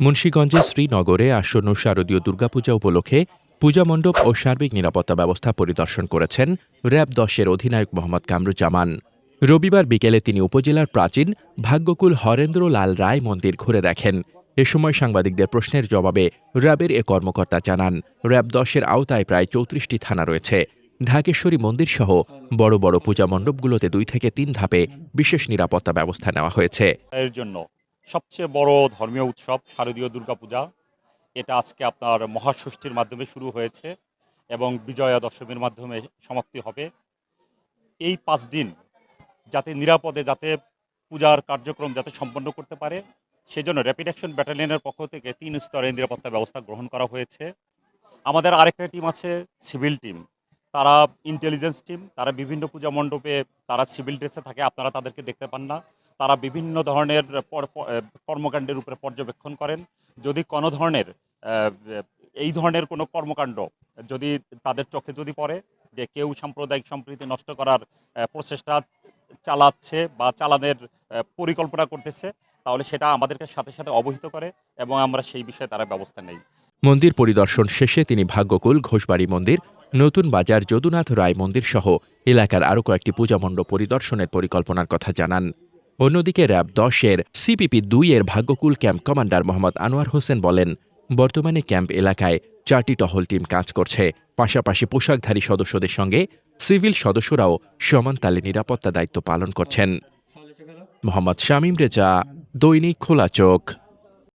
মুন্সীগঞ্জের শ্রীনগরে আসন্ন শারদীয় দুর্গাপূজা উপলক্ষে পূজা মণ্ডপ ও সার্বিক নিরাপত্তা ব্যবস্থা পরিদর্শন করেছেন র্যাব দশের অধিনায়ক মোহাম্মদ কামরুজ্জামান। রবিবার বিকেলে তিনি উপজেলার প্রাচীন ভাগ্যকুল হরেন্দ্র লাল রায় মন্দির ঘুরে দেখেন। এ সময় সাংবাদিকদের প্রশ্নের জবাবে র্যাবের এ কর্মকর্তা জানান, র্যাব দশের আওতায় প্রায় চৌত্রিশটি থানা রয়েছে। ঢাকেশ্বরী মন্দির সহ বড় বড় পূজা মণ্ডপগুলোতে দুই থেকে তিন ধাপে বিশেষ নিরাপত্তা ব্যবস্থা নেওয়া হয়েছে। জন্য সবচেয়ে বড় ধর্মীয় উৎসব শারদীয় দুর্গাপূজা। এটা আজকে আপনার মহাষষ্ঠীর মাধ্যমে শুরু হয়েছে এবং বিজয়া দশমীর মাধ্যমে সমাপ্তি হবে। এই পাঁচ দিন যাতে নিরাপদে, যাতে পূজার কার্যক্রম যাতে সম্পন্ন করতে পারে, সেজন্য র্যাপিড অ্যাকশন ব্যাটালিয়নের পক্ষ থেকে তিন স্তরের নিরাপত্তা ব্যবস্থা গ্রহণ করা হয়েছে। আমাদের আরেকটা টিম আছে সিভিল টিম তারা ইন্টেলিজেন্স টিম তারা বিভিন্ন পূজা মণ্ডপে তারা সিভিল ড্রেসে থাকে, আপনারা তাদেরকে দেখতে পান না। তারা বিভিন্ন ধরনের কর্মকাণ্ডের উপরে পর্যবেক্ষণ করেন। যদি কোনো ধরনের এই ধরনের কোনো কর্মকাণ্ড যদি তাদের চোখে যদি পড়ে যে কেউ সাম্প্রদায়িক সম্প্রীতি নষ্ট করার প্রচেষ্টা চালাচ্ছে বা চালানের পরিকল্পনা করতেছে, তাহলে সেটা আমাদেরকে সাথে সাথে অবহিত করে এবং আমরা সেই বিষয়ে তারা ব্যবস্থা নেই। মন্দির পরিদর্শন শেষে তিনি ভাগ্যকুল, ঘোষবাড়ি মন্দির, নতুন বাজার, যদুনাথ রায় মন্দির সহ এলাকার আরও কয়েকটি পূজা মণ্ডপ পরিদর্শনের পরিকল্পনার কথা জানান। অন্যদিকে র্যাব দশের সিপিপি দুই এর ভাগ্যকুল ক্যাম্প কমান্ডার মোহাম্মদ আনোয়ার হোসেন বলেন, বর্তমানে ক্যাম্প এলাকায় চারটি টহল টিম কাজ করছে। পাশাপাশি পোশাকধারী সদস্যদের সঙ্গে সিভিল সদস্যরাও সমান তালে নিরাপত্তা দায়িত্ব পালন করছেন। মোহাম্মদ শামীম রেজা, দৈনিক খোলা চোখ।